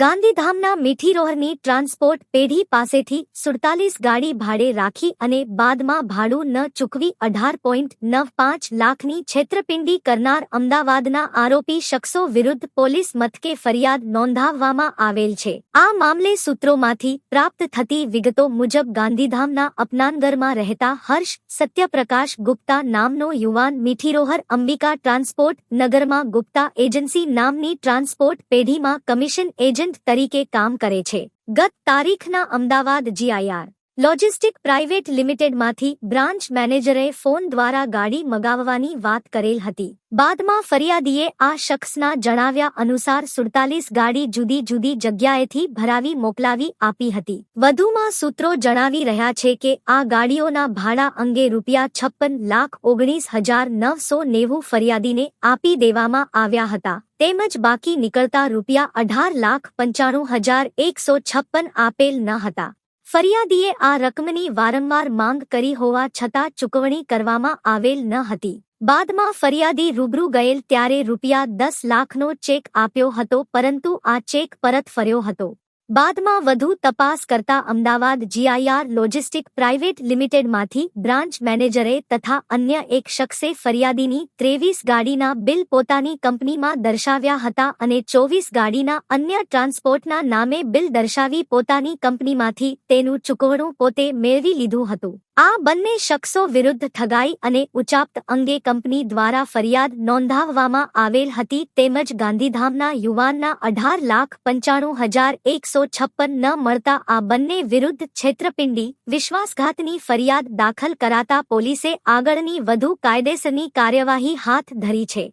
ગાંધીધામના મીઠીરોહરની ટ્રાન્સપોર્ટ પેઢી પાસેથી સુડતાલીસ ગાડી ભાડે રાખી અને બાદમાં ભાડું ન ચૂકવી અઢાર પોઈન્ટ નવ પાંચ લાખની છેતરપિંડી કરનાર અમદાવાદના આરોપી શખ્સો વિરુદ્ધ પોલીસ મથકે ફરિયાદ નોંધાવવામાં આવેલ છે. આ મામલે સૂત્રોમાંથી પ્રાપ્ત થતી વિગતો મુજબ ગાંધીધામના અપનાનગરમાં રહેતા હર્ષ સત્યપ્રકાશ ગુપ્તા નામનો યુવાન મીઠીરોહર અંબિકા ટ્રાન્સપોર્ટ નગરમાં ગુપ્તા એજન્સી નામની ટ્રાન્સપોર્ટ પેઢીમાં કમિશન એજન્ટ તરીકે કામ કરે છે. ગત તારીખના અમદાવાદ જીઆઈઆર લોજિસ્ટિક પ્રાઇવેટ લિમિટેડમાંથી બ્રાન્ચ મેનેજરે ફોન દ્વારા ગાડી મગાવવાની વાત કરેલ હતી. બાદમાં ફરિયાદીએ આ શખ્સના જણાવ્યા અનુસાર સુડતાલીસ ગાડી જુદી જુદી જગ્યાએથી ભરાવી મોકલાવી આપી હતી. વધુમાં સૂત્રો જણાવી રહ્યા છે કે આ ગાડીઓના ભાડા અંગે રૂપિયા છપ્પન લાખ ઓગણીસ હજાર નવસો નેવું ફરિયાદીને આપી દેવામાં આવ્યા હતા. તેમજ બાકી નીકળતા રૂપિયા અઢાર લાખ પંચાણું હજાર એકસો છપ્પન આપેલ ન હતા. ફરિયાદીએ આ રકમની વારંવાર માંગ કરી હોવા છતાં ચૂકવણી કરવામાં આવેલ ન હતી. બાદમાં ફરિયાદી રૂબરૂ ગયેલ ત્યારે રૂપિયા દસ લાખનો ચેક આપ્યો હતો, પરંતુ આ ચેક પરત ફર્યો હતો. બાદમાં વધુ તપાસ કરતા અમદાવાદ જીઆઈઆર લોજિસ્ટિક પ્રાઇવેટ લિમિટેડમાંથી બ્રાન્ચ મેનેજરે તથા અન્ય એક શખ્સે ફરિયાદીની ત્રેવીસ ગાડીના બિલ પોતાની કંપનીમાં દર્શાવ્યા હતા અને ચોવીસ ગાડીના અન્ય ટ્રાન્સપોર્ટના નામે બિલ દર્શાવી પોતાની કંપનીમાંથી તેનું ચૂકવણું પોતે મેળવી લીધું હતું. આ બંને શખ્સો વિરુદ્ધ ઠગાઈ અને ઉચાપ્ત અંગે કંપની દ્વારા ફરિયાદ નોંધાવવામાં આવેલ હતી તેમજ ગાંધીધામના યુવાનના અઢાર લાખ પંચાણું હજાર એકસો છપ્પન ન મળતા આ બંને વિરુદ્ધ છેતરપિંડી, વિશ્વાસઘાતની ફરિયાદ દાખલ કરાતા પોલીસે આગળની વધુ કાયદેસરની કાર્યવાહી હાથ ધરી છે.